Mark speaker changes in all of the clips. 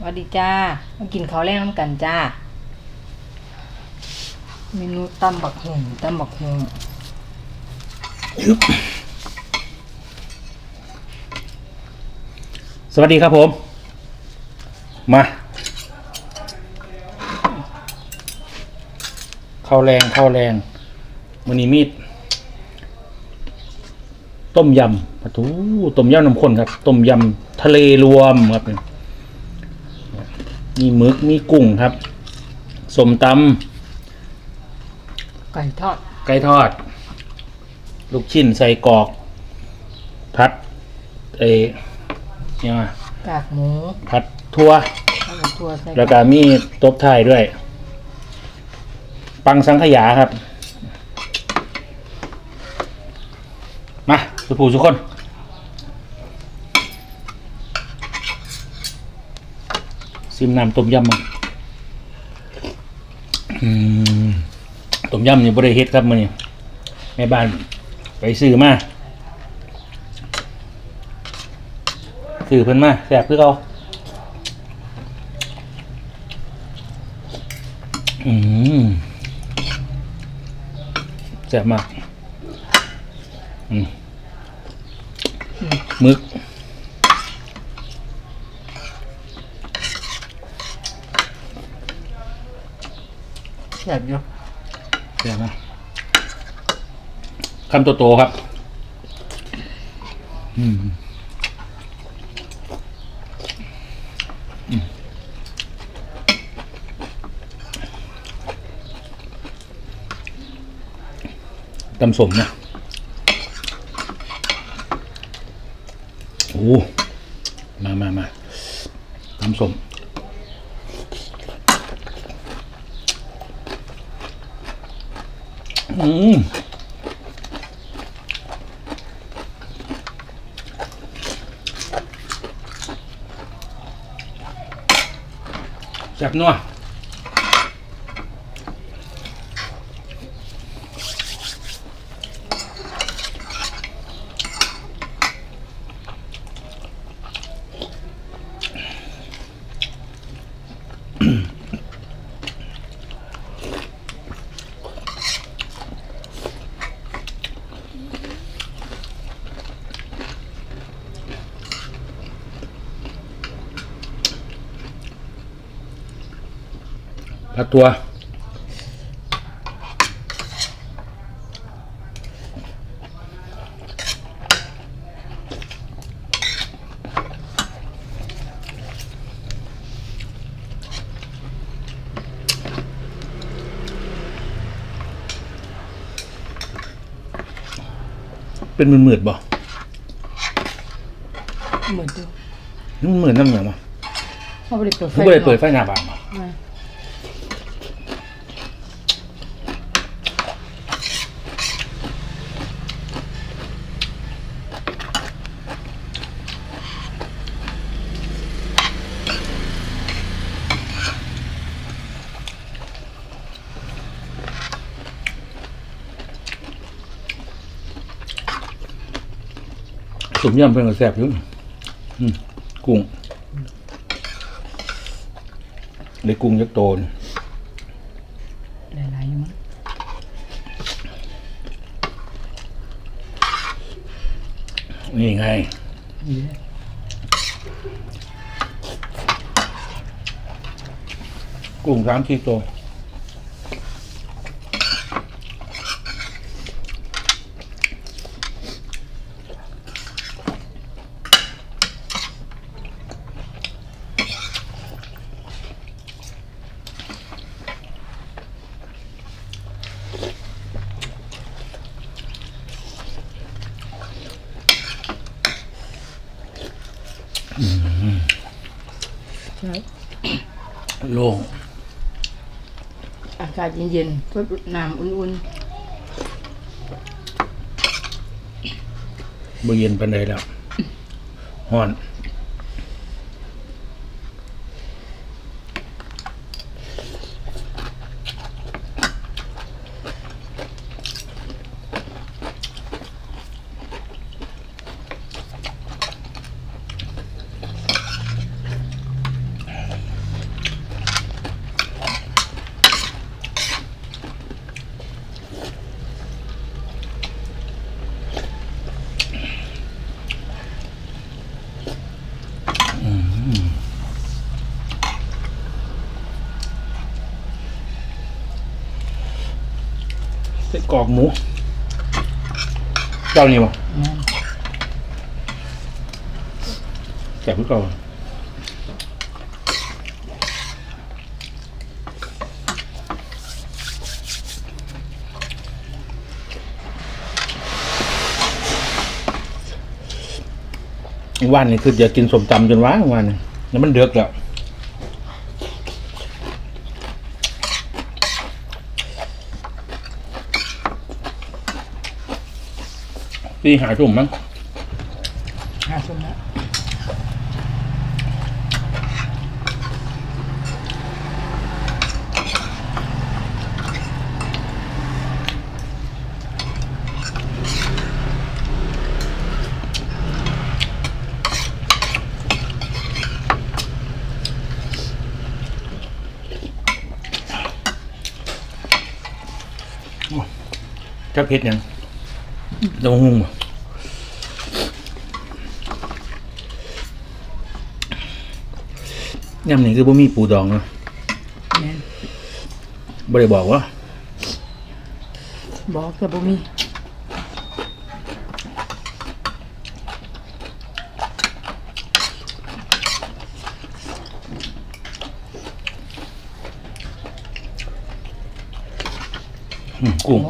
Speaker 1: สวัสดีจ้า มากินข้าวแรงน้ำกันจ้า เมนูตำบักหุ่งตำบักหุ่ง
Speaker 2: สวัสดีครับผม มาข้าวแรงข้าวแรงมือนี้มีดต้มยำปะทูต้มยำน้ำข้นครับ ต้มยำทะเลรวมครับ มีหมึกมีกุ้งครับสมต
Speaker 1: ไก่ทอดำ
Speaker 2: ไก่ทอด ลูกชิ้นใส่กรอกพัดเอเนี่ยงไง
Speaker 1: กากหมู
Speaker 2: พัดทั่ว
Speaker 1: ข้าวตัวใส่
Speaker 2: แล้วก็มีตบท้ายด้วย ปังสังขยาครับ มาสุภูทุกคน ซิมน้ำต้มยำมันอืมต้มยำนี่บริเฮ็ดครับมันนี่แม่บ้านไปซื้อมาซื้อเพิ่นมาแซ่บคือเขาอืมแซ่บมาก อืมมึก
Speaker 1: แบบอยู่
Speaker 2: เดี๋ยวนะคำโตๆครับ อืมอืมตำสมนะโอ้มามามาตำสม อืมแซ่บนัว ตัว เป็นมือมืดๆบ่
Speaker 1: เหมือนดู
Speaker 2: นี่มันมืดน้ำเหนือมา
Speaker 1: เขาไม่ได้เปิดไฟ
Speaker 2: เขาไม่ได้เปิดไฟหน้าบ้านมา
Speaker 1: มา
Speaker 2: สุมยำเป็นกระแสบอยู่อืมกุ้งในกุ้งยักษ์โตน
Speaker 1: หลายๆอยู่มั้ง
Speaker 2: นี่ไง
Speaker 1: เยอะ
Speaker 2: กุ้งสามขีดโตว嗯
Speaker 1: ใช่
Speaker 2: โล่ง
Speaker 1: อากาศเย็นๆก็น้ำอุ่น
Speaker 2: บ่เย็นปานใดแล้วฮ้อน ไส้กรอกหมูเจ้านี่วะ
Speaker 1: นั่
Speaker 2: แซ่บพี่เก่าวันนี้คืออยากกินสมตำจนว้างวันนี้แล้วมันเดือกแล้ว พี่หาถุ่มมั้ง
Speaker 1: ห้าชั่วโมง
Speaker 2: จะเผ็ดยัง จะงงบ่ยำนี่คือบ่มีปูดองเนาะ
Speaker 1: แม่น
Speaker 2: บ่ได้บอกว่า
Speaker 1: บอกแต่บ่มี
Speaker 2: อืมกุ้ง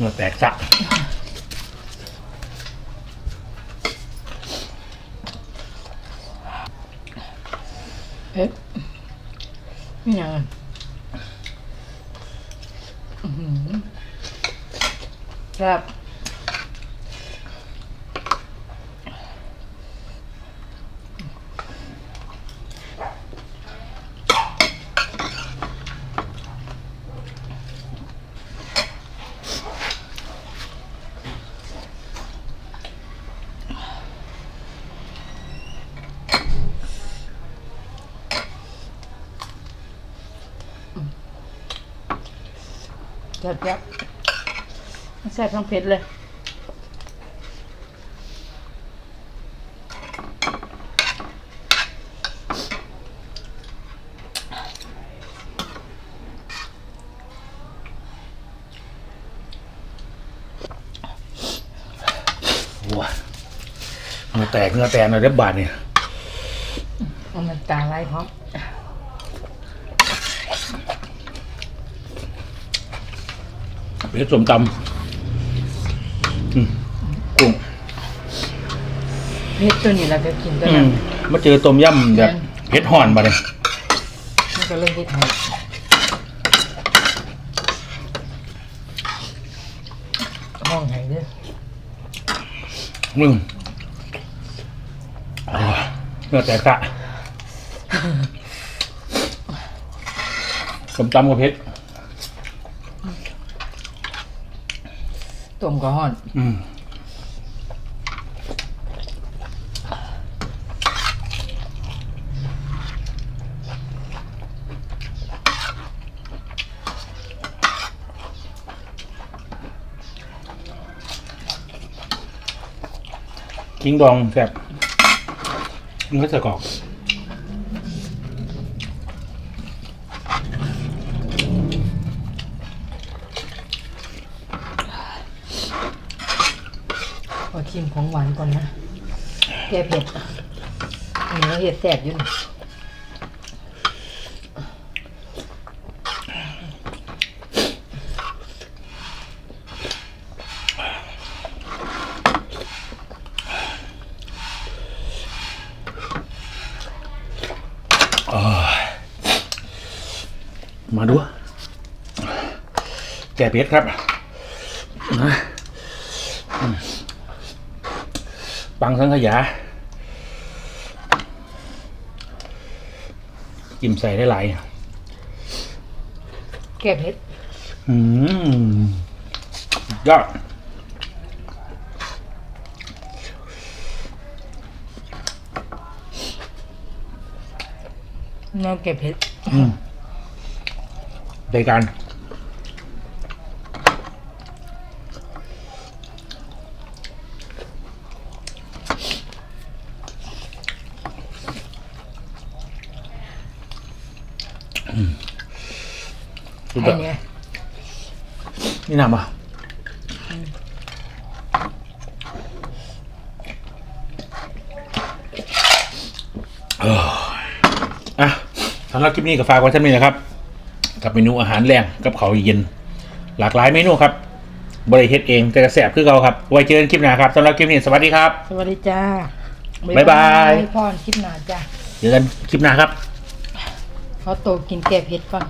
Speaker 1: โอ้ย
Speaker 2: เนื้อแตกสะ
Speaker 1: เอ๊ะนี่ไงอะอื้อหือครับ แซ่บยับแซ่บทั้งเผ็ดเลย
Speaker 2: ว้าเนื้อแตกเนื้อแตกเนื้อเล็บบาดเนี่ย
Speaker 1: เอามันตาไล่พร้อม
Speaker 2: เผ็ดสมตำอืมกุ้ง
Speaker 1: เผ็ดตัวนี้เราจะกินตัว
Speaker 2: อื
Speaker 1: นั้
Speaker 2: ม
Speaker 1: น
Speaker 2: มาเจอต้มยำแบบเผ็ดห่อนบาดเนี่ย
Speaker 1: มันก็เลยเผ็ดให้ห้องไหนเด้อ
Speaker 2: มึงโอ้ยเนื้อแตกสะสมตำกับเผ็ด
Speaker 1: ต้มก็ห่อน
Speaker 2: อืมกิ้งดองแซ่บเนื้อใส่กรอก
Speaker 1: อชิมของหวานก่อนนะแกเผ็ดอันนี้เห็ดแสบอยู่นี่
Speaker 2: มาดู แก่เผ็ดครับนะ ปังสังขยาจิ้มใส่ได้หลาย
Speaker 1: แกงเห็ด
Speaker 2: อืมยอด
Speaker 1: น้องเก็บเห็ด
Speaker 2: อืด้การ อืมสุดย
Speaker 1: ไอ้
Speaker 2: อด
Speaker 1: เนี่ย
Speaker 2: นี่นำอะเอ้ยอะสำหรับคลิปนี้ก็ฝากไว้เท่านี้นะครับ กับเมนูอาหารแรงกับเขาวเย็น หลากหลายเมนูครับบริเฮ็ดเองแต่กระแสบคือเราครับ ไว้เจอกันคลิปหน้าครับสำหรับคลิปนี้สวัสดีครับ
Speaker 1: สวัสดีจ้า
Speaker 2: บ๊ายบาย
Speaker 1: พ่อนคลิปหนาจ้า
Speaker 2: เจอกันคลิปหน้าครับ
Speaker 1: เขาโตกินแก็บเห็ดก่อน